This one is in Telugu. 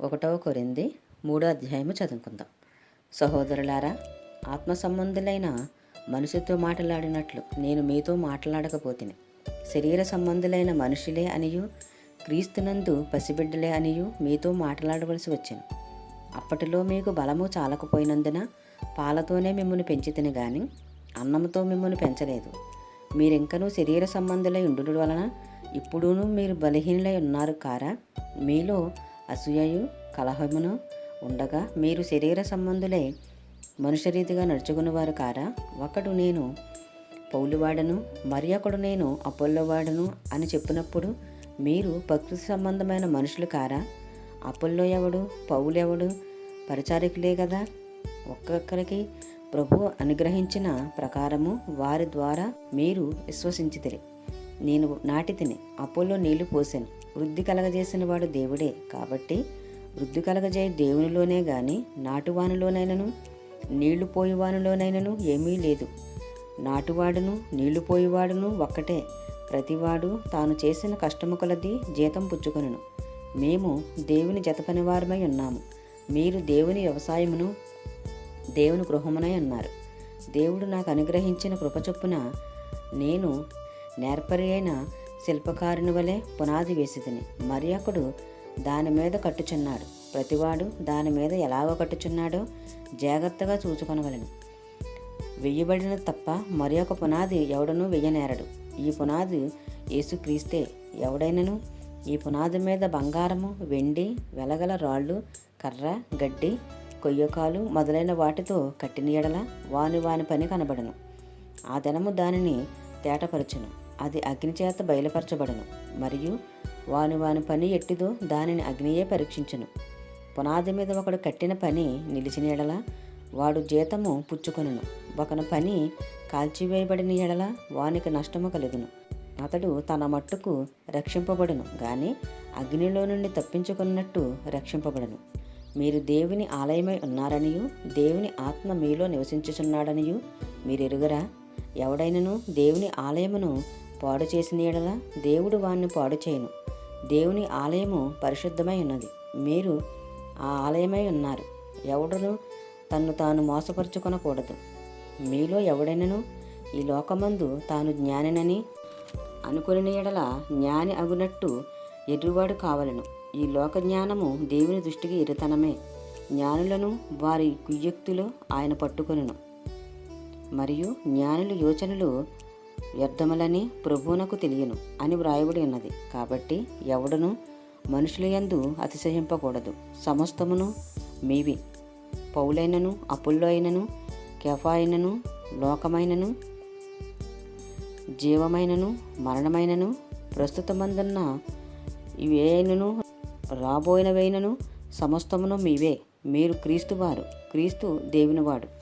ఒకటవ కొరింది మూడో అధ్యాయము చదువుకుందాం. సహోదరులారా ఆత్మ సంబంధులైన మనుషులతో మాట్లాడినట్లు నేను మీతో మాట్లాడకపోతిని. శరీర సంబంధులైన మనుషులే అనియు క్రీస్తునందు పసిబిడ్డలే అనియు మీతో మాట్లాడవలసి వచ్చాను అప్పటిలో మీకు బలము చాలకపోయినందున పాలతోనే మిమ్మల్ని పెంచితిని గాని అన్నంతో మిమ్మల్ని పెంచలేదు. మీరింకనూ శరీర సంబంధులై ఉండడం వలన ఇప్పుడును మీరు బలహీనులై ఉన్నారు కారా మీలో అసూయయు కలహమును ఉండగా మీరు శరీర సంబంధులై మనుషరీతిగా నడుచుకున్నవారు కారా? ఒకడు నేను పౌలువాడను మరి ఒకడు నేను అపోల్లోవాడను అని చెప్పినప్పుడు మీరు ప్రకృతి సంబంధమైన మనుషులు కారా? అపోల్లో ఎవడు పౌలు ఎవడు? పరిచారికులే కదా ఒక్కొక్కరికి ప్రభు అనుగ్రహించిన ప్రకారము వారి ద్వారా మీరు విశ్వసించితిరి. నేను నాటి తిని అపోలో నీళ్ళు పోసాను. వృద్ధి కలగజేసిన వాడు దేవుడే. కాబట్టి వృద్ధి కలగజే దేవునిలోనే గాని నాటువానిలోనైనను నీళ్ళు పోయివానిలోనైనను ఏమీ లేదు. నాటువాడును నీళ్ళు పోయివాడును ఒక్కటే. ప్రతివాడు తాను చేసిన కష్టము కొలది జీతం పుచ్చుకొనును. మేము దేవుని జతపనివారమై ఉన్నాము. మీరు దేవుని వ్యవసాయమును దేవుని గృహమునై అన్నారు దేవుడు నాకు అనుగ్రహించిన కృపచొప్పున నేను నేర్పరి అయిన శిల్పకారుని వలె పునాది వేసిదిని మరి ఒకడు దాని మీద కట్టుచున్నాడు. ప్రతివాడు దాని మీద ఎలాగో కట్టుచున్నాడో జాగ్రత్తగా చూచుకొనవలను వెయ్యబడిన తప్ప మరి ఒక పునాది ఎవడనూ వెయ్యనేరడు. ఈ పునాది యేసుక్రీస్తే ఎవడైనను? ఈ పునాది మీద బంగారము వెండి వెలగల రాళ్ళు కర్ర గడ్డి కొయ్యకాలు మొదలైన వాటితో కట్టిన ఎడల వాని వాని పని కనబడను. ఆ దినము దానిని తేటపరచును. అది అగ్ని చేత బయలుపరచబడను. మరియు వాని వాని పని ఎట్టిదో దానిని అగ్నియే పరీక్షించను. పునాది మీద ఒకడు కట్టిన పని నిలిచిన ఎడల వాడు జీతము పుచ్చుకొనును. ఒకని పని కాల్చివేయబడిన ఎడల వానికి నష్టము కలుగును. అతడు తన మట్టుకు రక్షింపబడును గాని అగ్నిలో నుండి తప్పించుకున్నట్టు రక్షింపబడను. మీరు దేవుని ఆలయమై ఉన్నారనియు దేవుని ఆత్మ మీలో నివసించుచున్నాడనియు మీరు ఎరుగరా ఎవడైనను దేవుని ఆలయమును పాడు చేసిన ఎడల? దేవుడు వాణ్ణి పాడు చేయను. దేవుని ఆలయము పరిశుద్ధమై ఉన్నది. మీరు ఆ ఆలయమై ఉన్నారు. ఎవడను తన్ను తాను మోసపరుచుకొనకూడదు. మీలో ఎవడైనను ఈ లోకమందు తాను జ్ఞానినని అనుకుని ఎడల జ్ఞాని అగునట్టు ఎర్రువాడు కావలను. ఈ లోక జ్ఞానము దేవుని దృష్టికి ఇరుతనమే. జ్ఞానులను వారి కుయ్యక్తులు ఆయన పట్టుకొనును. మరియు జ్ఞానుల యోచనలు వ్యర్థములని ప్రభువునకు తెలియను అని వ్రాయబడి ఉన్నది. కాబట్టి ఎవడను మనుషుల యందు అతిశయింపకూడదు. సమస్తమును మీవి. పౌలైనను అపుల్లో అయినను కెఫాయినను లోకమైనను జీవమైనను మరణమైనను ప్రస్తుతమందున్న ఇవేనను రాబోయినవైనను సమస్తమును మీవే. మీరు క్రీస్తువారు. క్రీస్తు దేవునివాడు.